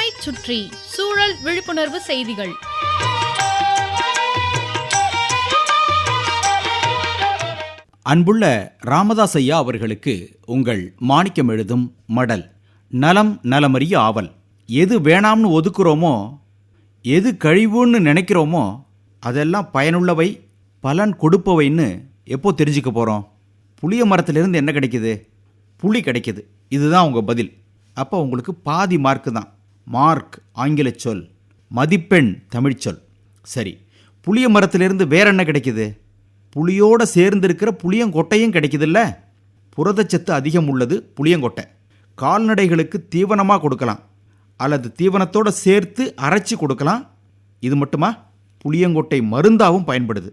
சுற்றி சூழல் விழிப்புணர்வு செய்திகள். அன்புள்ள ராமதாஸ் ஐயா அவர்களுக்கு உங்கள் மாணிக்கம் எழுதும் மடல். நலம் நலமறிய ஆவல். எது வேணாம்னு ஒதுக்குறோமோ எது கழிவுன்னு நினைக்கிறோமோ அதெல்லாம் பயனுள்ளவை பலன் கொடுப்பவைன்னு எப்போ தெரிஞ்சுக்க போகிறோம் புளிய மரத்திலிருந்து என்ன கிடைக்குது? புளி கிடைக்குது. இதுதான் உங்கள் பதில். அப்போ உங்களுக்கு பாதி மார்க்கு தான். மார்க் ஆங்கில சொல் மதிப்பெண் தமிழ்ச்சொல் சரி புளிய மரத்திலிருந்து வேற என்ன கிடைக்குது? புளியோடு சேர்ந்திருக்கிற புளியங்கொட்டையும் கிடைக்குதுல்ல? புரதச்சத்து அதிகம் உள்ளது புளியங்கொட்டை கால்நடைகளுக்கு தீவனமாக கொடுக்கலாம். அல்லது தீவனத்தோடு சேர்த்து அரைச்சி கொடுக்கலாம். இது மட்டுமா? புளியங்கொட்டை மருந்தாகவும் பயன்படுது.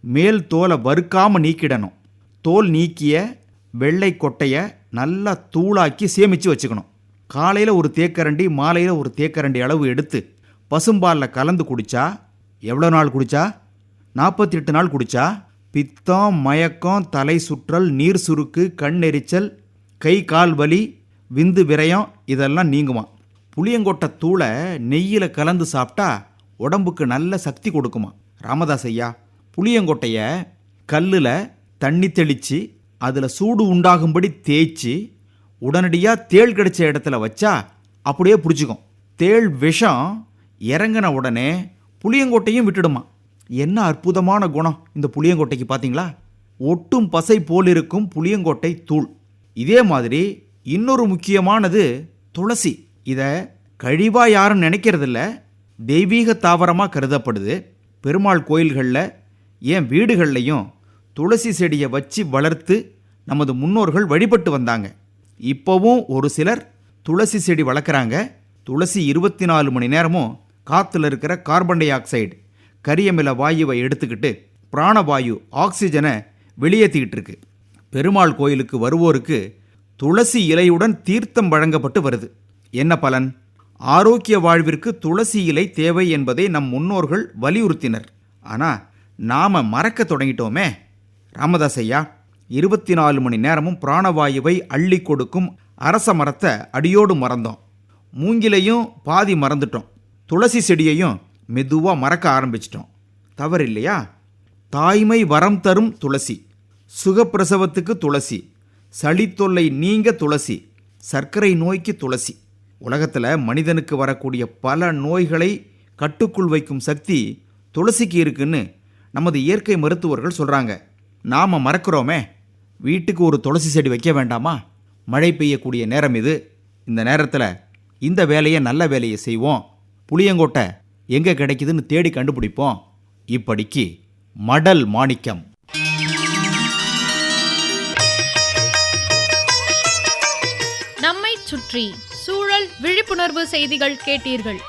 மேல் தோலை வறுக்காமல் நீக்கிடணும். தோல் நீக்கிய வெள்ளை கொட்டையை நல்லா தூளாக்கி சேமித்து வச்சுக்கணும். காலையில் ஒரு தேக்கரண்டி மாலையில் ஒரு தேக்கரண்டி அளவு எடுத்து பசும்பாலில் கலந்து குடித்தா எவ்வளோ நாள் குடித்தா நாற்பத்தி எட்டு நாள் குடித்தா பித்தம் மயக்கம் தலை சுற்றல் நீர் சுருக்கு கண் எரிச்சல் கை கால் வலி விந்து விரயம் இதெல்லாம் நீங்குமா? புளியங்கொட்டை தூளை நெய்யில் கலந்து சாப்பிட்டா உடம்புக்கு நல்ல சக்தி கொடுக்குமா? ராமதாஸ் ஐயா புளியங்கொட்டையை கல்லில் தண்ணி தெளித்து அதில் சூடு உண்டாகும்படி தேய்ச்சி உடனடியாக தேள் கிடைச்ச இடத்துல வச்சா அப்படியே பிடிச்சிக்கும். தேள் விஷம் இறங்கின உடனே புளியங்கொட்டையும் விட்டுடுமா. என்ன அற்புதமான குணம் இந்த புளியங்கொட்டைக்கு பார்த்தீங்களா ஒட்டும் பசை போலிருக்கும் புளியங்கோட்டை புளியங்கொட்டை தூள். இதே மாதிரி இன்னொரு முக்கியமானது துளசி. இதை கழிவாக யாரும் நினைக்கிறதில்ல. தெய்வீக தாவரமாக கருதப்படுது. பெருமாள் கோயில்களில் ஏன் வீடுகள்லையும் துளசி செடியை வச்சு வளர்த்து நமது முன்னோர்கள் வழிபட்டு வந்தாங்க. இப்போவும் ஒரு சிலர் துளசி செடி வளர்க்குறாங்க. துளசி இருபத்தி நாலு மணி நேரமும் காற்றுல இருக்கிற கார்பன் டை ஆக்சைடு கரியமில வாயுவை எடுத்துக்கிட்டு பிராணவாயு ஆக்சிஜனை வெளியேற்றிக்கிட்டு இருக்கு. பெருமாள் கோயிலுக்கு வருவோருக்கு துளசி இலையுடன் தீர்த்தம் வழங்கப்பட்டு வருது. என்ன பலன்? ஆரோக்கிய வாழ்விற்கு துளசி இலை தேவை என்பதை நம் முன்னோர்கள் வலியுறுத்தினர். ஆனால் நாம மறக்க தொடங்கிட்டோமே. ராமதாஸ் ஐயா இருபத்தி நாலு மணி நேரமும் பிராணவாயுவை அள்ளி கொடுக்கும் அரச மரத்தை அடியோடு மறந்தோம். மூங்கிலையும் பாதி மறந்துட்டோம். துளசி செடியையும் மெதுவாக மறக்க ஆரம்பிச்சிட்டோம். தவறு இல்லையா தாய்மை வரம் தரும் துளசி. சுகப்பிரசவத்துக்கு துளசி. சளி தொல்லை நீங்க துளசி. சர்க்கரை நோய்க்கு துளசி. உலகத்தில் மனிதனுக்கு வரக்கூடிய பல நோய்களை கட்டுக்குள் வைக்கும் சக்தி துளசிக்கு இருக்குன்னு நமது இயற்கை மருத்துவர்கள் சொல்கிறாங்க நாம் மறக்கிறோமே. வீட்டுக்கு ஒரு துளசி செடி வைக்க வேண்டாமா? மழை பெய்யக்கூடிய நேரம் இது. இந்த நேரத்தில் இந்த வேலையை நல்ல வேலையை செய்வோம். புளியங்கொட்டை எங்கே கிடைக்குதுன்னு தேடி கண்டுபிடிப்போம். இப்படிக்கு மடல் மாணிக்கம். நம்மை சுற்றி சூழல் விழிப்புணர்வு செய்திகள் கேட்டீர்கள்.